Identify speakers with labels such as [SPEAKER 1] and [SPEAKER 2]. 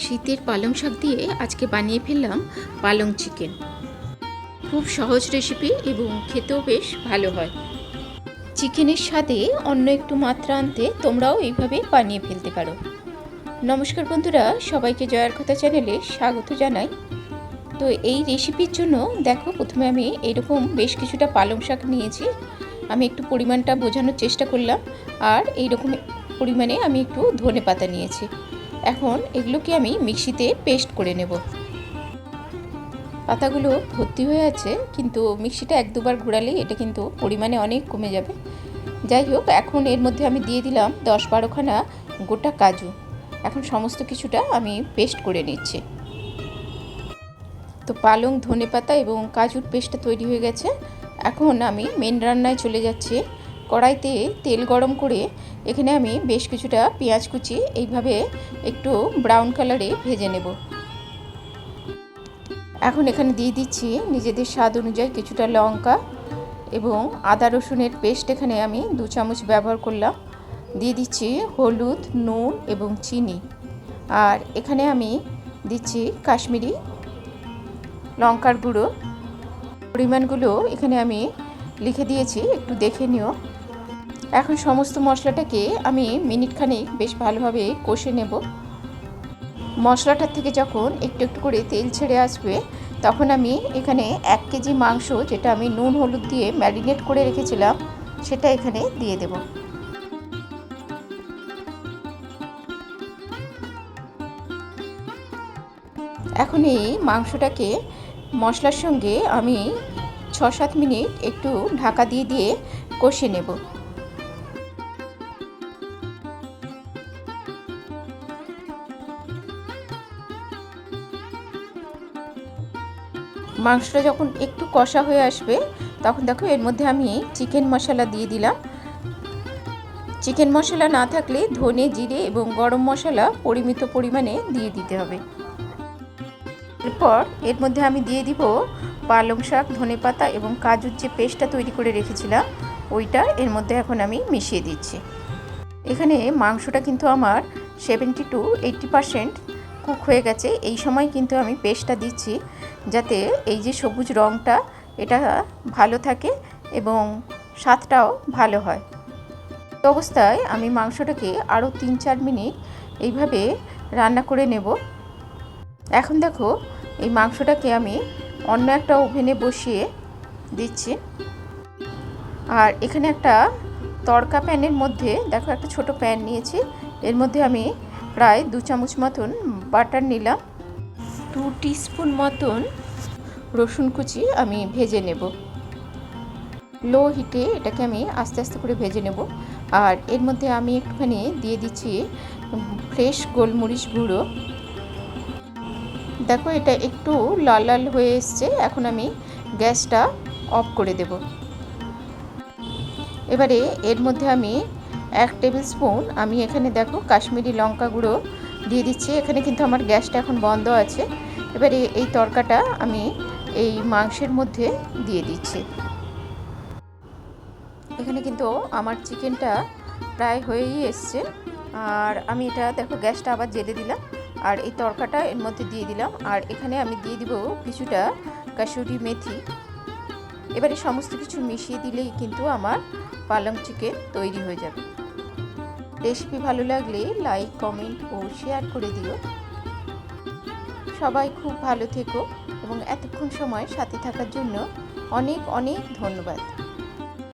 [SPEAKER 1] শীতের পালং শাক দিয়ে আজকে বানিয়ে ফেললাম পালং চিকেন। খুব সহজ রেসিপি এবং খেতেও বেশ ভালো হয়। চিকেনের স্বাদে অন্য একটু মাত্রা আনতে তোমরাও এইভাবে বানিয়ে ফেলতে পারো। নমস্কার বন্ধুরা, সবাইকে জয়ার কথা চ্যানেলে স্বাগত জানাই। তো এই রেসিপির জন্য দেখো, প্রথমে আমি এরকম বেশ কিছুটা পালং শাক নিয়েছি। আমি একটু পরিমাণটা বোঝানোর চেষ্টা করলাম। আর এইরকম পরিমাণে আমি একটু ধনে পাতা নিয়েছি। এখন এগুলোকে আমি মিক্সিতে পেস্ট করে নেব। পাতাগুলো ভর্তি হয়ে আছে, কিন্তু মিক্সিটা এক দুবার ঘোরালেই এটা কিন্তু পরিমাণে অনেক কমে যাবে। যাই হোক, এখন এর মধ্যে আমি দিয়ে দিলাম দশ বারোখানা গোটা কাজু। এখন সমস্ত কিছুটা আমি পেস্ট করে নিচ্ছি। তো পালং ধনে পাতা এবং কাজুর পেস্টটা তৈরি হয়ে গেছে। এখন আমি মেন রান্নায় চলে যাচ্ছি। কড়াইতে তেল গরম করে এখানে আমি বেশ কিছুটা পেঁয়াজ কুচি এইভাবে একটু ব্রাউন কালারে ভেজে নেব। এখন এখানে দিয়ে দিচ্ছি নিজেদের স্বাদ অনুযায়ী কিছুটা লঙ্কা এবং আদা রসুনের পেস্ট এখানে আমি দু চামচ ব্যবহার করলাম। দিয়ে দিচ্ছি হলুদ, নুন এবং চিনি। আর এখানে আমি দিচ্ছি কাশ্মীরি লঙ্কার গুঁড়ো। পরিমাণগুলো এখানে আমি লিখে দিয়েছি, একটু দেখে নিও। এখন সমস্ত মশলাটাকে আমি মিনিট খানিক বেশ ভালোভাবে কষে নেব। মশলাটার থেকে যখন একটু একটু করে তেল ছেড়ে আসবে, তখন আমি এখানে এক কেজি মাংস, যেটা আমি নুন, হলুদ দিয়ে ম্যারিনেট করে রেখেছিলাম, সেটা এখানে দিয়ে দেব। এখন এই মাংসটাকে মশলার সঙ্গে আমি ছ সাত মিনিট একটু ঢাকা দিয়ে দিয়ে কষে নেব। মাংসটা যখন একটু কষা হয়ে আসবে, তখন দেখো এর মধ্যে আমি চিকেন মশলা দিয়ে দিলাম। চিকেন মশলা না থাকলে ধনে, জিরে এবং গরম মশলা পরিমিত পরিমাণে দিয়ে দিতে হবে। এরপর এর মধ্যে আমি দিয়ে দিব পালং শাক, ধনে পাতা এবং কাজুর যে পেস্টটা তৈরি করে রেখেছিলাম, ওইটা এর মধ্যে এখন আমি মিশিয়ে দিচ্ছি। এখানে মাংসটা কিন্তু আমার seventy to eighty percent cook হয়ে গেছে। এই সময় কিন্তু আমি পেস্টটা দিচ্ছি। যাতে এই যে সবুজ রঙটা এটা ভালো থাকে এবং স্বাদটাও ভালো হয়। তো অবস্থায় আমি মাংসটাকে আরও তিন চার মিনিট এইভাবে রান্না করে নেব। এখন দেখো, এই মাংসটাকে আমি অন্য একটা ওভেনে বসিয়ে দিচ্ছি। আর এখানে একটা তড়কা প্যানের মধ্যে, দেখো একটা ছোট প্যান নিয়েছি। এর মধ্যে আমি প্রায় দু চামচ মতন বাটার নিলাম। টু টিস্পুন মতন রসুন কুচি আমি ভেজে নেব। লো হিটে এটাকে আমি আস্তে আস্তে করে ভেজে নেব। আর এর মধ্যে আমি একটুখানি দিয়ে দিচ্ছি ফ্রেশ গোলমরিচ গুঁড়ো। দেখো এটা একটু লাল লাল হয়ে এসছে, এখন আমি গ্যাসটা অফ করে দেব। এবারে এর মধ্যে আমি এক টেবিল স্পুন, আমি এখানে দেখো কাশ্মীরি লঙ্কা গুঁড়ো দিয়ে দিচ্ছি। এখানে কিন্তু আমার গ্যাসটা এখন বন্ধ আছে। এবারে এই তরকাটা আমি এই মাংসের মধ্যে দিয়ে দিচ্ছি। এখানে কিন্তু আমার চিকেনটা প্রায় হয়েই এসছে। আর আমি এটা, দেখো, গ্যাসটা আবার জেলে দিলাম। আর এই তরকাটা এর মধ্যে দিয়ে দিলাম। আর এখানে আমি দিয়ে দিব কিছুটা কাসুরি মেথি। এবারে সমস্ত কিছু মিশিয়ে দিলেই কিন্তু আমার পালং চিকেন তৈরি হয়ে যাবে। রেসিপি ভালো লাগলে লাইক, কমেন্ট ও শেয়ার করে দিও। সবাই খুব ভালো থেকো এবং এতক্ষণ সময় সাথে থাকার জন্য অনেক অনেক ধন্যবাদ।